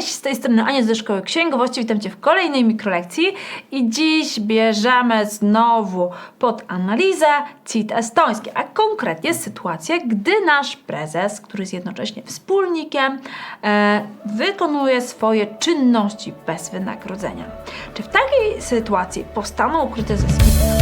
Cześć, z tej strony Ania ze Szkoły Księgowości. Witam Cię w kolejnej mikrolekcji i dziś bierzemy znowu pod analizę CIT estoński, a konkretnie sytuację, gdy nasz prezes, który jest jednocześnie wspólnikiem, e, wykonuje swoje czynności bez wynagrodzenia. Czy w takiej sytuacji powstaną ukryte zyski?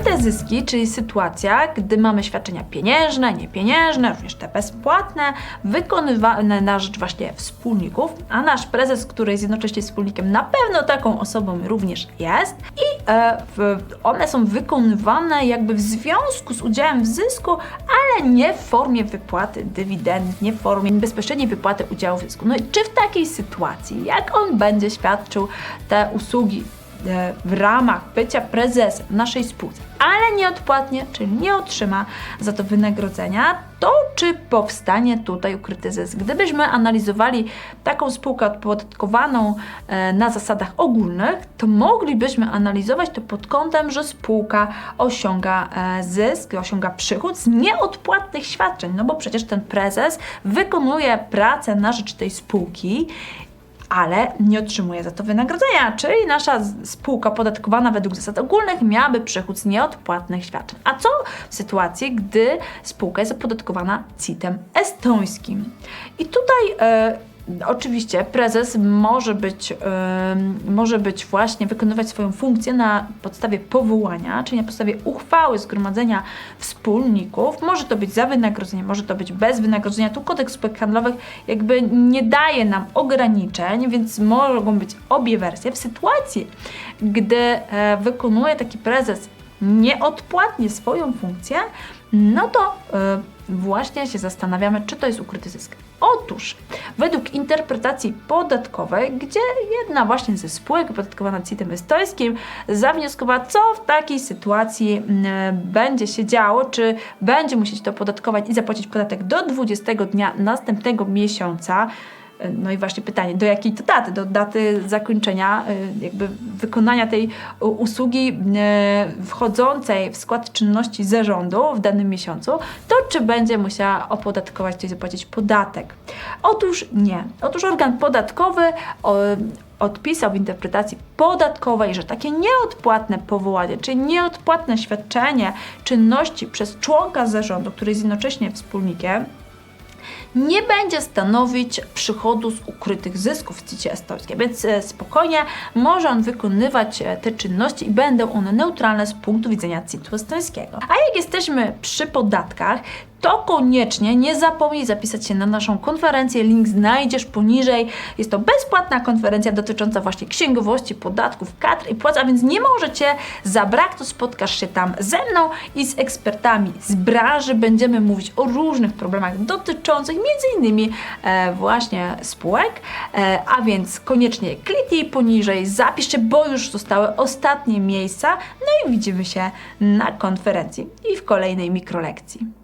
Ukryte zyski, czyli sytuacja, gdy mamy świadczenia pieniężne, niepieniężne, również te bezpłatne, wykonywane na rzecz właśnie wspólników, a nasz prezes, który jest jednocześnie wspólnikiem, na pewno taką osobą również jest i e, w, one są wykonywane jakby w związku z udziałem w zysku, ale nie w formie wypłaty dywidend, nie w formie bezpośredniej wypłaty udziału w zysku. No i czy w takiej sytuacji, jak on będzie świadczył te usługi e, w ramach bycia prezesem naszej spółce, ale nieodpłatnie, czyli nie otrzyma za to wynagrodzenia, to czy powstanie tutaj ukryty zysk? Gdybyśmy analizowali taką spółkę opodatkowaną e, na zasadach ogólnych, to moglibyśmy analizować to pod kątem, że spółka osiąga e, zysk, osiąga przychód z nieodpłatnych świadczeń, no bo przecież ten prezes wykonuje pracę na rzecz tej spółki ale nie otrzymuje za to wynagrodzenia, czyli nasza spółka podatkowana według zasad ogólnych miałaby przychód z nieodpłatnych świadczeń. A co w sytuacji, gdy spółka jest opodatkowana CIT-em estońskim? I tutaj e, Oczywiście prezes może być, em, może być właśnie wykonywać swoją funkcję na podstawie powołania, czyli na podstawie uchwały zgromadzenia wspólników. Może to być za wynagrodzenie, może to być bez wynagrodzenia. Tu kodeks spółek handlowych jakby nie daje nam ograniczeń, więc mogą być obie wersje. W sytuacji, gdy e, wykonuje taki prezes nieodpłatnie swoją funkcję, no to e, właśnie się zastanawiamy, czy to jest ukryty zysk. Otóż, według interpretacji podatkowej, gdzie jedna właśnie ze spółek opodatkowana CIT-em estońskim zawnioskowała, co w takiej sytuacji mm, będzie się działo, czy będzie musieć to opodatkować i zapłacić podatek do 20 dnia następnego miesiąca. No i właśnie pytanie, do jakiej to daty? Do daty zakończenia, y, jakby wykonania tej usługi y, wchodzącej w skład czynności zarządu w danym miesiącu, to czy będzie musiała opodatkować, czyli zapłacić podatek? Otóż nie. Otóż organ podatkowy odpisał w interpretacji podatkowej, że takie nieodpłatne powołanie, czyli nieodpłatne świadczenie czynności przez członka zarządu, który jest jednocześnie wspólnikiem, nie będzie stanowić przychodu z ukrytych zysków w CIT estońskiej, więc e, spokojnie może on wykonywać e, te czynności i będą one neutralne z punktu widzenia CIT estońskiego. A jak jesteśmy przy podatkach, to koniecznie nie zapomnij zapisać się na naszą konferencję. Link znajdziesz poniżej. Jest to bezpłatna konferencja dotycząca właśnie księgowości, podatków, kadr i płac, a więc nie może Cię zabraknąć. Spotkasz się tam ze mną i z ekspertami z branży. Będziemy mówić o różnych problemach dotyczących m.in. E, właśnie spółek. E, a więc koniecznie kliknij poniżej, zapisz się, bo już zostały ostatnie miejsca. No i widzimy się na konferencji i w kolejnej mikrolekcji.